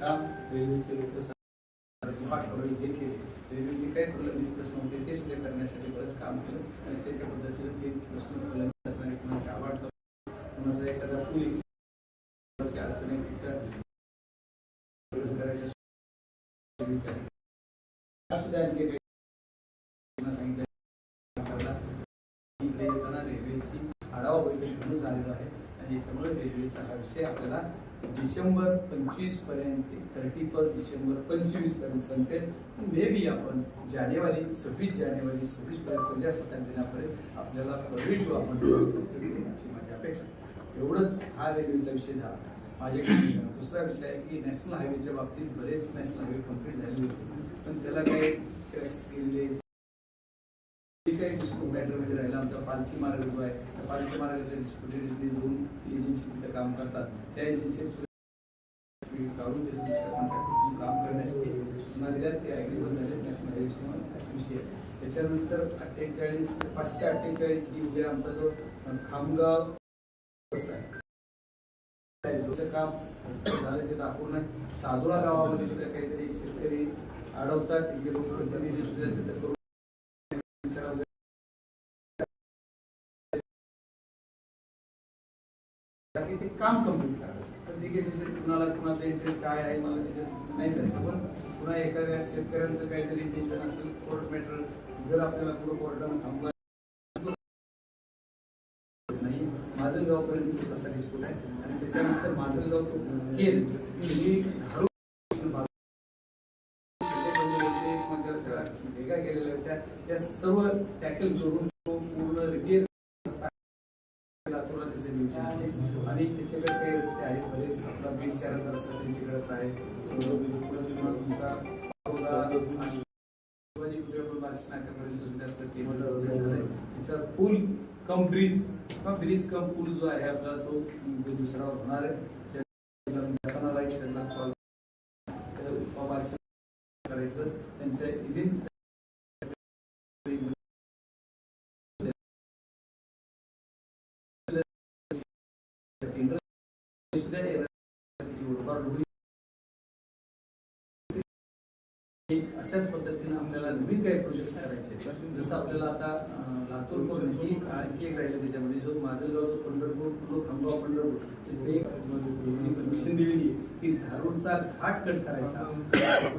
काम रेल्वेचे लोक पाठवले जे केले रेल्वेचे काही प्रलंबित प्रश्न होते ते सुद्धा करण्यासाठी बरंच काम केलं. आणि त्याच्या पद्धतीनं ते प्रश्न प्रलंबित असणारे कुणाच्या आवाडचा कुणाचा एखादा पूल एक्सिडेंट अडचणी सांगितलं. रेल्वेची आढावा बैठक घेऊन झालेला आहे. आणि याच्यामुळे रेल्वेचा हा विषय आपल्याला डिसेंबर पंचवीसपर्यंत थर्टी फर्स्ट डिसेंबर पंचवीसपर्यंत संपेल. मे बी आपण जानेवारी सव्वीस जानेवारी सव्वीस पर्यंत प्रजासत्ताक दिनापर्यंत आपल्याला प्रवेश आपण माझी अपेक्षा एवढंच हा रेल्वेचा विषय झाला. माझ्याकडे दुसरा विषय आहे की नॅशनल हायवेच्या बाबतीत बरेच नॅशनल हायवे कंप्लीट झालेले होते. पण त्याला काही क्रॅक्स केलेले काही डिस्प्यूट मॅटरमध्ये राहिला. आमचा पालखी मार्ग जो आहे त्या पालखी मार्गाच्या डिस्प्युटेड दोन एजन्सी तिथे काम करतात. त्या एजन्सी काढून ते दुसऱ्या काम करण्यासाठी सूचना दिल्या. ते ॲग्रीबल झाले. नॅशनल हायवे किंवा विषय त्याच्यानंतर अठ्ठेचाळीस पाचशे अठ्ठेचाळीस जी उद्या आमचा जो खामगाव काम झालं. ते दाखवून साधुरा गावामध्ये सुद्धा काहीतरी शेतकरी अडवतात लोक लोकप्रतिनिधी सुद्धा तिथे करून काम कंप्लीट करावं तर ठीक आहे त्याच्यात कुणाला कुणाचा इंटरेस्ट काय आहे मला त्याच्यात नाही जायचं. पण पुन्हा एखाद्या शेतकऱ्यांचं काहीतरी टेन्शन असेल कोर्ट मॅटर जर आपल्याला पुढे कोर्टानं थांबला नाही. माझलगावपर्यंत तसा डिस्प्यूट आहे. आणि त्याच्यानंतर माझं गाव तो केस मी हळू वेगळ्या केलेल्या होत्या. त्या सर्व टॅकल करून तो पूर्ण रिपेअर लातूरला त्याचे नियोजन आहे त्याच्याकडे काही रस्ते आहेत. बरेच आपला बीड शहरात रस्ता त्यांच्याकडेच आहे. तिचा तुमचा त्याचा पूल कम ब्रिज किंवा ब्रिज कम पूल जो आहे आपला तो दुसरा होणार आहे. त्या कॉल करायचं. त्यांच्या इथे अशाच पद्धतीने आपल्याला नवीन काही प्रोजेक्ट करायचे जसं आपल्याला आता लातूर करून ही आणखी एक राहिलं त्याच्यामध्ये जो माझं गाव जो पंढरपूर पूर्ण खामगाव पंढरपूर तिथे परमिशन दिलेली की धारूरचा घाट कट करायचा.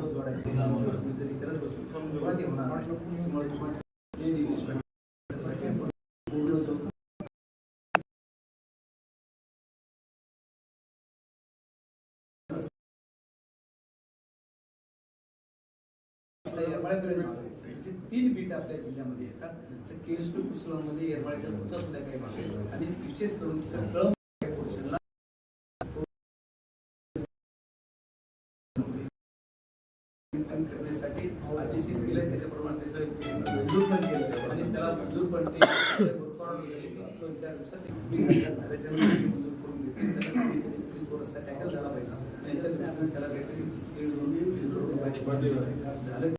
जोडायचा. जरी करत बसलो. होणार पूर्ण जो तीन बीट आपल्या जिल्ह्यामध्ये येतात तर केस टू कुसळमध्ये येरमाळ्याच्या पुढचा सुद्धा काही भाग आणि विशेष करून पोर्शनला करण्यासाठी अतिशय केलं त्याच्याप्रमाणे त्याचं मंजूर पण केलं आणि त्याला मंजूर पण ते दोन चार दिवसात झाल्याच्या मंजूर करून त्याला तो रस्ता टॅकल झाला पाहिजे. आणि त्याला काहीतरी दीड दोन झालं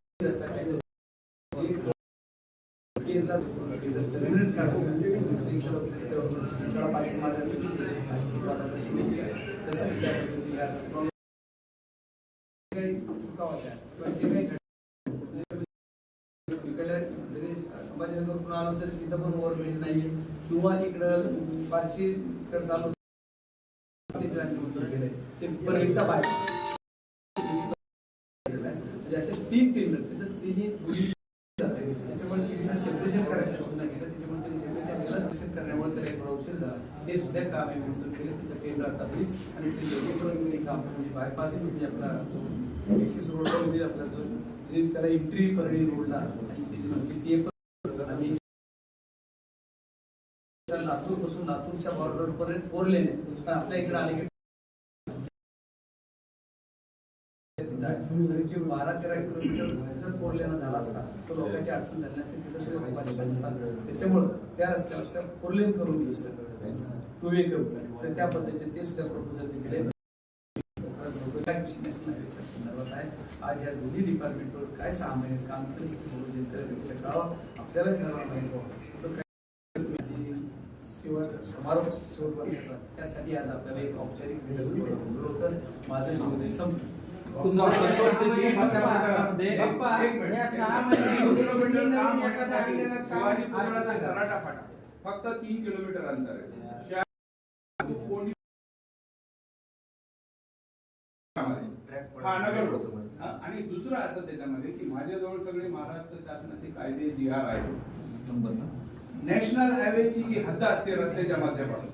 आलो तिथं पण ओव्हरब्रिज नाहीये किंवा इकडं बार्शी कडे चालू ते ते बरेचचा बाय तीन टेंडर तिन्ही तिने सेपरेशन करायचं सुद्धा केलं त्याच्यामुळे त्यांनी सेपरेशन केलं सेपरेशन करण्यामुळे त्याला एक उशीर झाला. ते सुद्धा काम आहे मंजूर केलं त्याचं टेंडर आता होईल. आणि ते दोन्ही काम म्हणजे बायपास म्हणजे आपला जो एक्सिस रोड म्हणजे आपला जो जे त्याला एंट्री परळी रोडला आणि ते म्हणजे ते पण आम्ही लातूरपासून लातूरच्या बॉर्डर पर्यंत पोरले आपल्या इकडे आले बारा तेरा किलोमीटर कोरलेला झाला असता. तर लोकांची अडचण झाली नसती तिथं सुद्धा अडचण होतात. त्याच्यामुळं त्या रस्त्यावर सुद्धा कोरलेन करून घ्यायचं टू वे करून. तर त्या पद्धतीचे ते सुद्धा प्रपोजल दिले नॅशनल संदर्भात आहे. आज या दोन्ही डिपार्टमेंटवर काय सहा महिने काम केलं हे कळावं आपल्याला सर्वांना माहिती शेवट समारोप शेवट वर्षाचा त्यासाठी आज आपल्याला एक औपचारिक माझं निवेदन संपलं. फक्त तीन किलोमीटर अंतर आहे. कोणी आणि दुसरं असं त्याच्यामध्ये की माझ्याजवळ सगळे महाराष्ट्र शासनाचे कायदे जी आर आहेत नॅशनल हायवेची जी हद्द असते रस्त्याच्या माध्यमातून